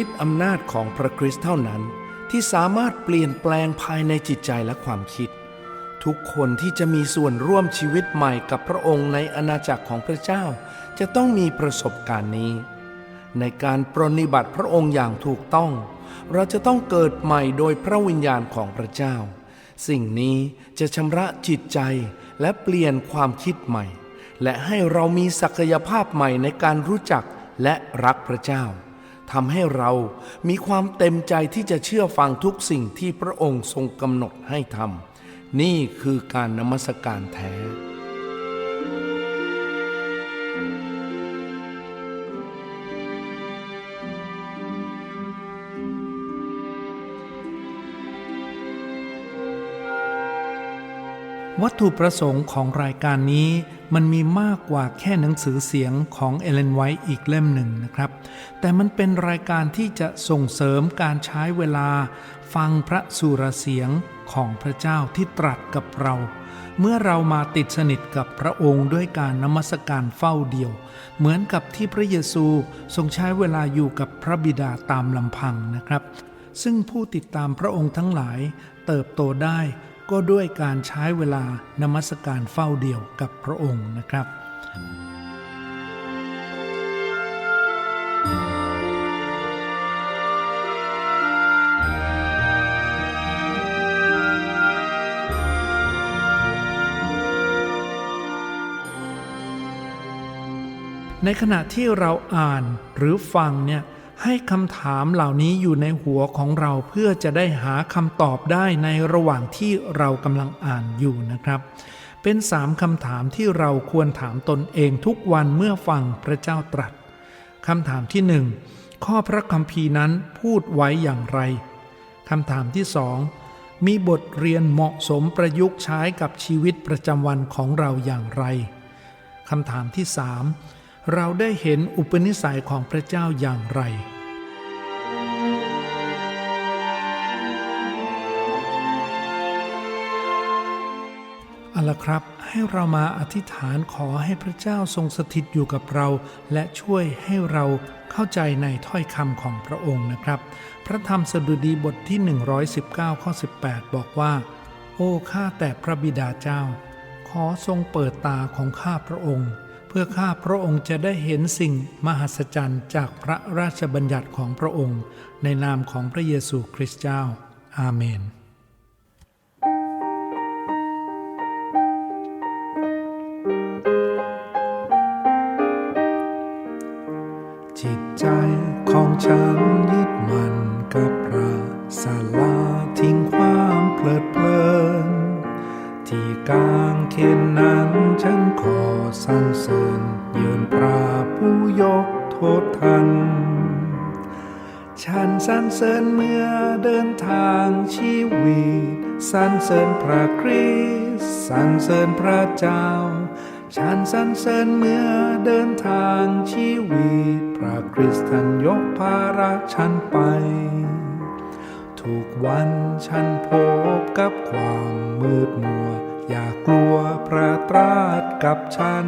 ฤทธิ์อำนาจของพระคริสต์เท่านั้น ที่สามารถเปลี่ยนแปลงภายในจิตใจและความคิด ทุกคนที่จะมีส่วนร่วมชีวิตใหม่กับพระองค์ในอาณาจักรของพระเจ้า จะต้องมีประสบการณ์นี้ ในการปรนนิบัติพระองค์อย่างถูกต้อง เราจะต้องเกิดใหม่โดยพระวิญญาณของพระเจ้า สิ่งนี้จะชำระจิตใจและเปลี่ยนความคิดใหม่ และให้เรามีศักยภาพใหม่ในการรู้จักและรักพระเจ้า ทำให้เรามีความเต็มใจที่จะเชื่อฟังทุกสิ่งที่พระองค์ทรงกำหนดให้ทำนี่คือการนมัสการแท้วัตถุประสงค์ของรายการนี้ มันมีมากกว่าแค่หนังสือเสียงของเอเลนไวท์อีกเล่มหนึ่งนะครับ แต่มันเป็นรายการที่จะส่งเสริมการใช้เวลา ฟังพระสุรเสียงของพระเจ้าที่ตรัสกับเรา เมื่อเรามาติดสนิทกับพระองค์ด้วยการนมัสการเฝ้าเดียว เหมือนกับที่พระเยซูทรงใช้เวลาอยู่กับพระบิดาตามลำพังนะครับ ซึ่งผู้ติดตามพระองค์ทั้งหลายเติบโตได้ ก็ด้วยการใช้เวลานมัสการเฝ้าเดี่ยวกับพระองค์นะครับ ในขณะที่เราอ่านหรือฟังเนี่ย ให้คำถามเหล่านี้อยู่ในหัวของเราเพื่อจะได้หาคำตอบได้ในระหว่างที่เรากำลังอ่านอยู่นะครับ เป็นสามคำถามที่เราควรถามตนเองทุกวันเมื่อฟังพระเจ้าตรัสคำถามที่หนึ่งข้อพระคัมภีร์นั้นพูดไว้อย่างไรคำถามที่สองมีบทเรียนเหมาะสมประยุกต์ใช้กับชีวิตประจำวันของเราอย่างไรคำถามที่สาม เราได้เห็นอุปนิสัยของพระเจ้าอย่างไร เอาละครับ ให้เรามาอธิษฐานขอให้พระเจ้าทรงสถิตอยู่กับเรา และช่วยให้เราเข้าใจในถ้อยคำของพระองค์นะครับ พระธรรมสดุดีบทที่ 119 ข้อ 18 บอกว่า โอ้ข้าแต่พระบิดาเจ้า ขอทรงเปิดตาของข้าพระองค์ เพื่อข้าพระองค์จะได้เห็นสิ่งมหัศจรรย์จากพระราชบัญญัติของพระองค์ ในนามของพระเยซูคริสต์เจ้า อาเมน จิตใจของฉันยึดมั่นกับพระศาลาทิ้งความเพลิดเพลินที่กลางเขนนั้นฉันขอสรรเสริญ สรรเสริญเมื่อเดินทางชีวิตสรรเสริญพระคริสต์สรรเสริญพระเจ้า ฉันสรรเสริญเมื่อเดินทางชีวิต พระคริสต์ท่านยกภาระฉันไป ทุกวันฉันพบกับความมืดมัว อย่ากลัวพระตรัสกับฉัน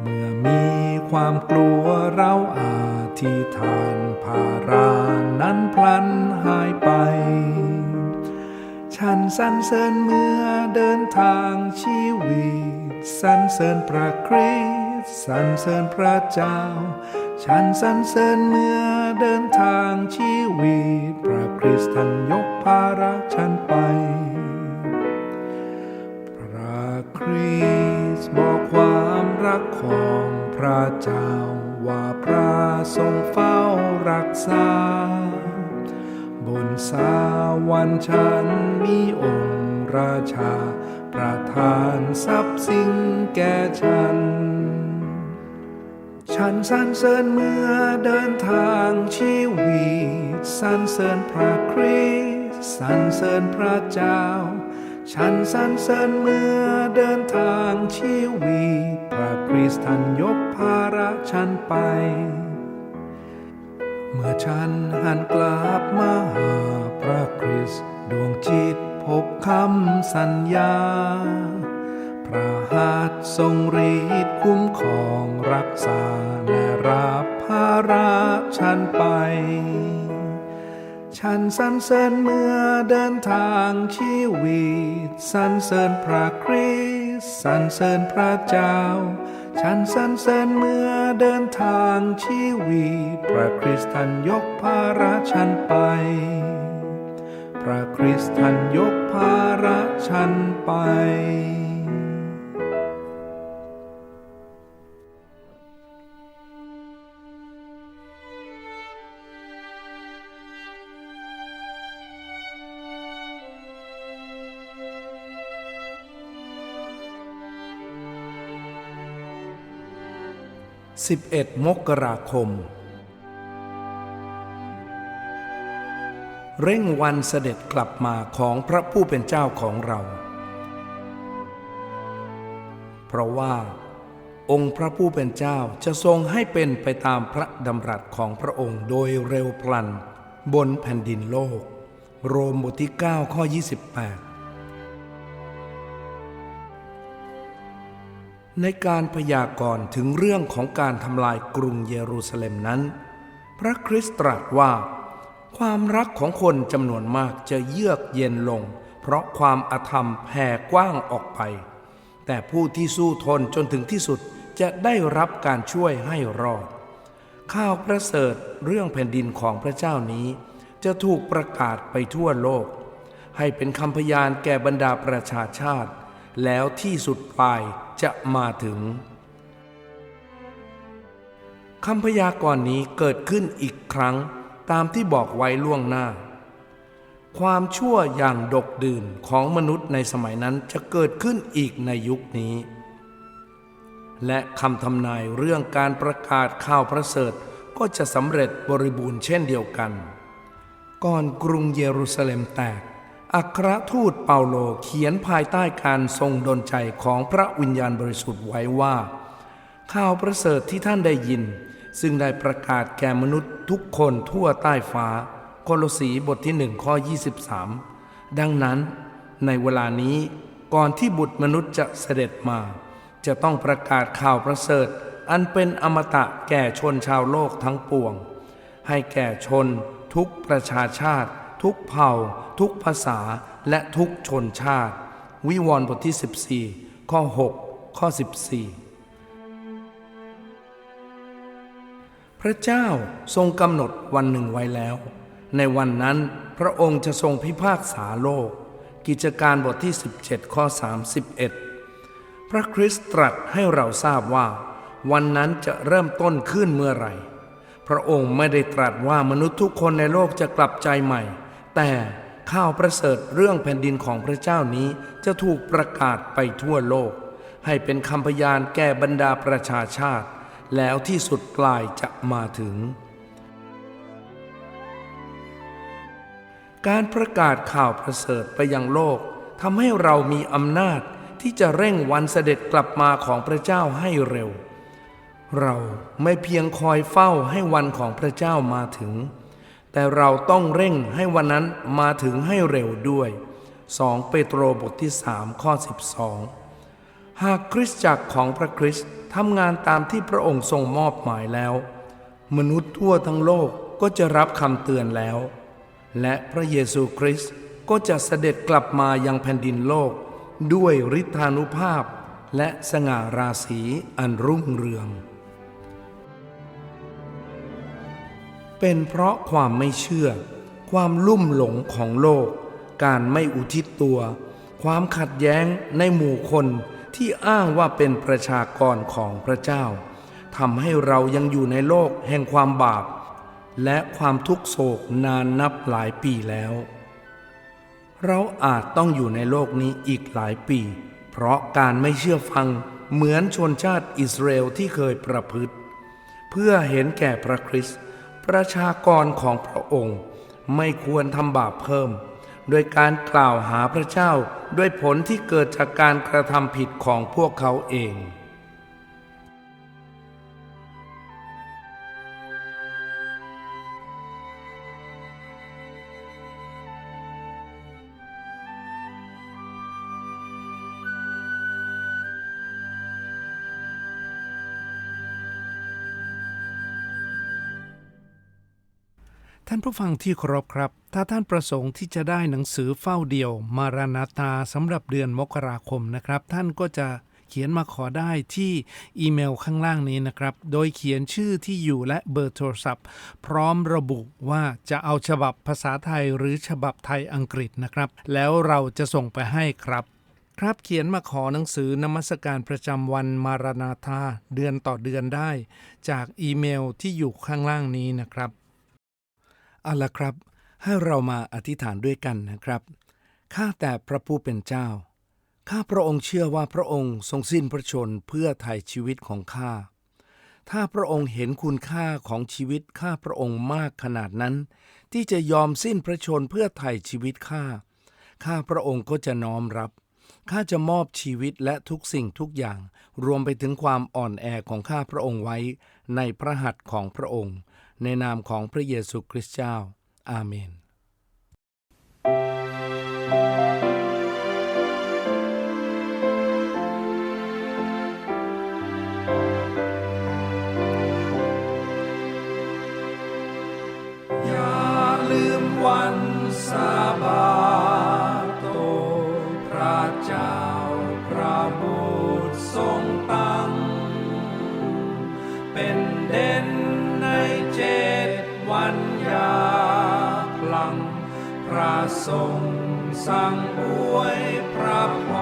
เมื่อมี ความกลัวเราอาธิษฐานภารานั้นพลันหายไป ฉันสรรเสริญเมื่อเดินทางชีวิตสรรเสริญพระคริสต์สรรเสริญพระเจ้า ฉันสรรเสริญเมื่อเดินทางชีวิต พระคริสต์ท่านยกภาระฉันไป พระคริสต์บอกความรักของ พระเจ้าว่าพระทรงเฝ้ารักษา บนสาวันฉันมีองค์ราชา ประทานทรัพย์สิ่งแก่ฉัน ฉันสรรเสริญเมื่อเดินทางชีวิตสรรเสริญพระคริสต์สรรเสริญพระเจ้า ฉันสรรเสริญเมื่อเดินทางชีวิตพระ คริสต์ท่านยกภาระฉันไป เมื่อฉันหันกลับมาหาพระคริสต์ดวงจิตพบคำสัญญา พระหัตถ์ทรงฤทธิ์คุ้มครองรักษาและรับภาระฉันไป ฉันสรรเสริญเมื่อเดินทางชีวิตสรรเสริญพระ สรรเสริญพระเจ้า ฉันสรรเสริญเมื่อเดินทางชีวิต พระคริสต์ท่านยกภาระฉันไป พระคริสต์ท่านยกภาระฉันไป 11 มกราคม เร่งวันเสด็จกลับมาของพระผู้เป็นเจ้าของเรา เพราะว่า องค์พระผู้เป็นเจ้าจะทรงให้เป็นไปตามพระดำรัสของพระองค์โดยเร็วพลันบนแผ่นดินโลก โรมบทที่ 9 ข้อ 28 ในการพยากรณ์ถึงเรื่องของการทำลายกรุงเยรูซาเล็มนั้น พระคริสต์ตรัสว่า ความรักของคนจำนวนมากจะเยือกเย็นลง เพราะความอาธรรมแผ่กว้างออกไป แต่ผู้ที่สู้ทนจนถึงที่สุดจะได้รับการช่วยให้รอดข่าวประเสริฐเรื่องแผ่นดินของพระเจ้านี้ จะถูกประกาศไปทั่วโลก ให้เป็นคำพยานแก่บรรดาประชาชาติ แล้วที่สุดปลายจะมาถึงคำพยากรณ์นี้เกิดขึ้นอีกครั้งตามที่บอกไว้ล่วงหน้า ความชั่วอย่างดกดื่นของมนุษย์ในสมัยนั้นจะเกิดขึ้นอีกในยุคนี้ และคำทำนายเรื่องการประกาศข่าวประเสริฐก็จะสำเร็จบริบูรณ์เช่นเดียวกัน ก่อนกรุงเยรูซาเล็มแตก อัครทูตเปาโลเขียนภายใต้การทรงดลใจของพระวิญญาณบริสุทธิ์ไว้ว่า ข่าวประเสริฐที่ท่านได้ยิน ซึ่งได้ประกาศแก่มนุษย์ทุกคนทั่วใต้ฟ้า โคโลสีบทที่หนึ่งข้อ 23 ดังนั้น ในเวลานี้ก่อนที่บุตรมนุษย์จะเสด็จมา จะต้องประกาศข่าวประเสริฐ อันเป็นอมตะแก่ชนชาวโลกทั้งปวง ให้แก่ชนทุกประชาชาติ ทุกเผ่า ทุกภาษาและทุกชนชาติ วิวรณ์บทที่ 14 ข้อ 6 ข้อ 14 พระเจ้าทรงกำหนดวันหนึ่งไว้แล้ว ในวันนั้นพระองค์จะทรงพิพากษาโลก กิจการบทที่ 17 ข้อ 31 พระคริสต์ตรัสให้เราทราบว่า วันนั้นจะเริ่มต้นขึ้นเมื่อไหร่พระองค์ไม่ได้ตรัสว่ามนุษย์ทุกคนในโลกจะกลับใจใหม่ แต่ข่าวประเสริฐเรื่องแผ่นดินของพระเจ้านี้จะถูกประกาศไปทั่วโลก ให้เป็นคำพยานแก่บรรดาประชาชาติ แล้วที่สุดปลายจะมาถึง การประกาศข่าวประเสริฐไปยังโลกทำให้เรามีอำนาจที่จะเร่งวันเสด็จกลับมาของพระเจ้าให้เร็ว เราไม่เพียงคอยเฝ้าให้วันของพระเจ้ามาถึง แต่เราต้องเร่งให้วันนั้นมาถึงให้เร็วด้วย 2 เปโตรบทที่3ข้อ 12 หากคริสตจักรของพระคริสต์ทำงานตามที่พระองค์ทรงมอบหมายแล้ว มนุษย์ทั่วทั้งโลกก็จะรับคำเตือนแล้ว และพระเยซูคริสต์ก็จะเสด็จกลับมายังแผ่นดินโลก ด้วยฤทธานุภาพและสง่าราศีอันรุ่งเรือง เป็นเพราะความไม่เชื่อ ความลุ่มหลงของโลก การไม่อุทิศตัว ความขัดแย้งในหมู่คนที่อ้างว่าเป็นประชากรของพระเจ้าทำให้เรายังอยู่ในโลกแห่งความบาป และความทุกโศกนานนับหลายปีแล้ว เราอาจต้องอยู่ในโลกนี้อีกหลายปี เพราะการไม่เชื่อฟังเหมือนชนชาติอิสราเอลที่เคยประพฤติ เพื่อเห็นแก่พระคริสต์ ประชากรของพระองค์ ไม่ควรทำบาปเพิ่ม โดยการกล่าวหาพระเจ้าด้วยผลที่เกิดจากการกระทำผิดของพวกเขาเอง ท่านผู้ฟังที่เคารพครับ ถ้าท่านประสงค์ที่จะได้หนังสือเฝ้าเดียว มารานาตาสำหรับเดือนมกราคมนะครับ ท่านก็จะเขียนมาขอได้ที่อีเมลข้างล่างนี้นะครับ โดยเขียนชื่อที่อยู่และเบอร์โทรศัพท์ พร้อมระบุว่าจะเอาฉบับภาษาไทยหรือฉบับไทยอังกฤษนะครับ แล้วเราจะส่งไปให้ครับ ครับเขียนมาขอหนังสือนมัสการประจำวันมารานาธาเดือนต่อเดือนได้ จากอีเมลที่อยู่ข้างล่างนี้นะครับ เอาละครับ ให้เรามาอธิษฐานด้วยกันนะครับ ข้าแต่พระผู้เป็นเจ้า ข้าพระองค์เชื่อว่าพระองค์ทรงสิ้นพระชนเพื่อไถ่ชีวิตของข้า ถ้าพระองค์เห็นคุณค่าของชีวิตข้าพระองค์มากขนาดนั้น ที่จะยอมสิ้นพระชนเพื่อไถ่ชีวิตข้า ข้าพระองค์ก็จะน้อมรับ ข้าจะมอบชีวิตและทุกสิ่งทุกอย่าง รวมไปถึงความอ่อนแอของข้าพระองค์ไว้ในพระหัตถ์ของพระองค์ ในนามของพระเยซูคริสต์เจ้า อาเมนอย่ ทรงสั่งอวยพระพร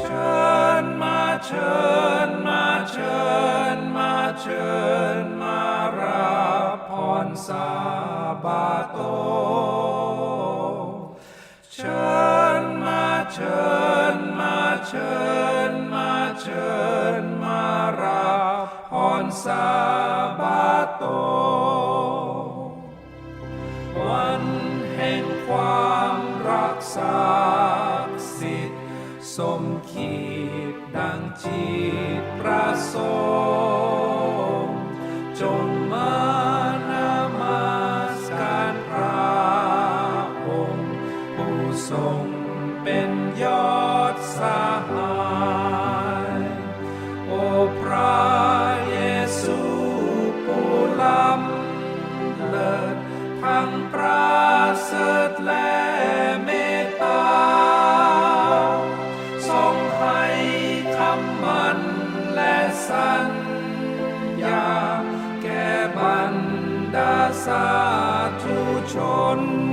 ชิญมาเชิญมาเชิญมาเชิญมารับพรสาบาโต เชิญมาเชิญมาเชิญมาเชิญมารับพรสาบาโต ศักดิ์สิทธิ์สมขีดดังจิตประสงค์ ช